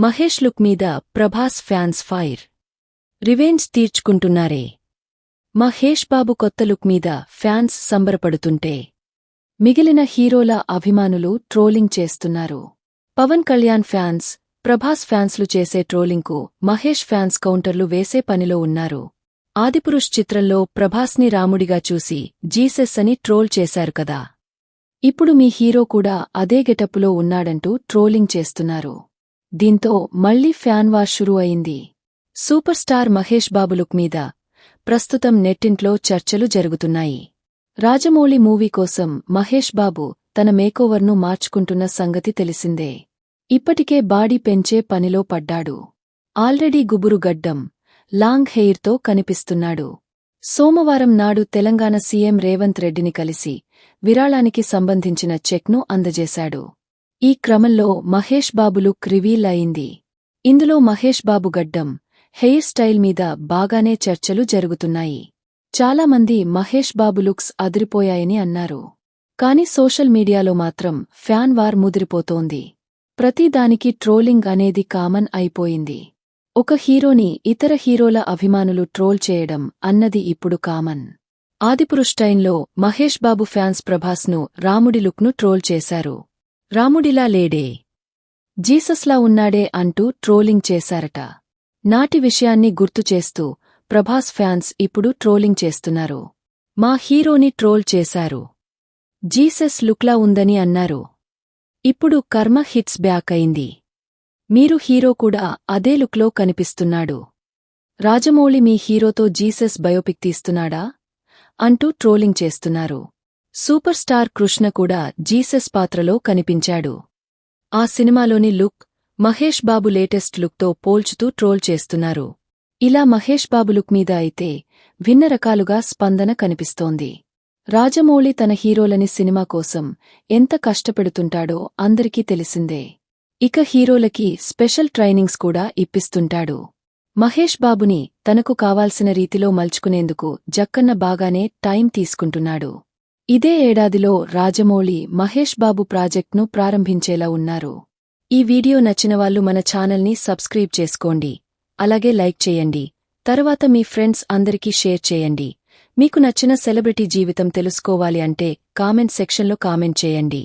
Mahesh look మీద Prabhas fans fire. Revenge తీర్చుకుంటున్నారే. మహేష్ బాబు కొత్త లుక్ మీద ఫ్యాన్స్ సంబరపడుతుంటే. మిగిలిన హీరోల అభిమానులు ట్రోలింగ్ చేస్తున్నారు. పవన్ కళ్యాణ్ ఫ్యాన్స్ ప్రభాస్ ఫ్యాన్స్లు చేసే ట్రోలింగ్కు మహేష్ ఫ్యాన్స్ కౌంటర్లు వేసే పనిలో ఉన్నారు. ఆదిపురుష్ చిత్రంలో ప్రభాస్ని రాముడిగా చూసి జీసెస్ అని ట్రోల్ చేశారు కదా. ఇప్పుడు మీ హీరో కూడా అదే గెటప్పులో ఉన్నాడంటూ ట్రోలింగ్ చేస్తున్నారు. దీంతో మళ్ళీ ఫ్యాన్ వార్ షురూ అయింది. Super star Mahesh Babu look మీద ప్రస్తుతం నెట్టింట్లో చర్చలు జరుగుతున్నాయి. రాజమౌళి మూవీ కోసం మహేష్ బాబు తన మేకోవర్ను మార్చుకుంటున్న సంగతి తెలిసిందే. ఇప్పటికే బాడీ పెంచే పనిలో పడ్డాడు. ఆల్రెడీ గుబురు గడ్డం లాంగ్ హెయిర్తో కనిపిస్తున్నాడు. సోమవారం నాడు తెలంగాణ సీఎం రేవంత్ రెడ్డిని కలిసి విరాళానికి సంబంధించిన చెక్ను అందజేశాడు. ఈ క్రమంలో మహేష్ బాబు లుక్ రివీల్ అయింది ఇందులో మహేష్ బాబు గడ్డం హెయిర్ స్టైల్ మీద బాగానే చర్చలు జరుగుతున్నాయి. చాలామంది మహేష్ బాబు లుక్స్ అదిరిపోయాయని అన్నారు. కాని సోషల్ మీడియాలో మాత్రం ఫ్యాన్ వార్ ముదిరిపోతోంది. ప్రతిదానికి ట్రోలింగ్ అనేది కామన్ అయిపోయింది. ఒక హీరోని ఇతర హీరోల అభిమానులు ట్రోల్ చేయడం అన్నది ఇప్పుడు కామన్. ఆదిపురుష్ టైంలో మహేష్ బాబు ఫ్యాన్స్ ప్రభాస్ను రాముడి లుక్ను ట్రోల్ చేశారు. రాముడిలా లేడే. జీసస్లా ఉన్నాడే అంటూ ట్రోలింగ్ చేశారట. నాటి విషయాన్ని గుర్తుచేస్తూ ప్రభాస్ ఫ్యాన్స్ ఇప్పుడు ట్రోలింగ్ చేస్తున్నారు. మా హీరోని ట్రోల్ చేశారు. జీసస్ లుక్లా ఉందని అన్నారు. ఇప్పుడు కర్మ హిట్స్ బ్యాక్ అయింది. మీరు హీరో కూడా అదే లుక్లో కనిపిస్తున్నాడు. రాజమౌళి మీ హీరోతో జీసస్ బయోపిక్ తీస్తున్నాడా? అంటూ ట్రోలింగ్ చేస్తున్నారు. సూపర్ స్టార్ కృష్ణ కూడా జీసస్ పాత్రలో కనిపించాడు. ఆ సినిమాలోని లుక్ మహేష్ బాబు లేటెస్ట్ లుక్తో పోల్చుతూ ట్రోల్ చేస్తున్నారు. ఇలా మహేష్ బాబు లుక్ మీద అయితే భిన్న రకాలుగా స్పందన కనిపిస్తోంది. రాజమౌళి తన హీరోలని సినిమా కోసం ఎంత కష్టపెడుతుంటాడో అందరికీ తెలిసిందే. ఇక హీరోలకి స్పెషల్ ట్రైనింగ్స్ కూడా ఇప్పిస్తుంటాడు. మహేష్ బాబుని తనకు కావాల్సిన రీతిలో మలుచుకునేందుకు జక్కన్న బాగానే టైం తీసుకుంటున్నాడు. ఇదే ఏడాదిలో రాజమౌళి మహేష్ బాబు ప్రాజెక్ట్ను ప్రారంభించేలా ఉన్నారు. ఈ వీడియో నచ్చినవాళ్ళు మన ఛానల్ని సబ్స్క్రైబ్ చేసుకోండి. అలాగే లైక్ చేయండి. తరువాత మీ ఫ్రెండ్స్ అందరికీ షేర్ చేయండి. మీకు నచ్చిన సెలబ్రిటీ జీవితం తెలుసుకోవాలి అంటే కామెంట్ సెక్షన్లో కామెంట్ చేయండి.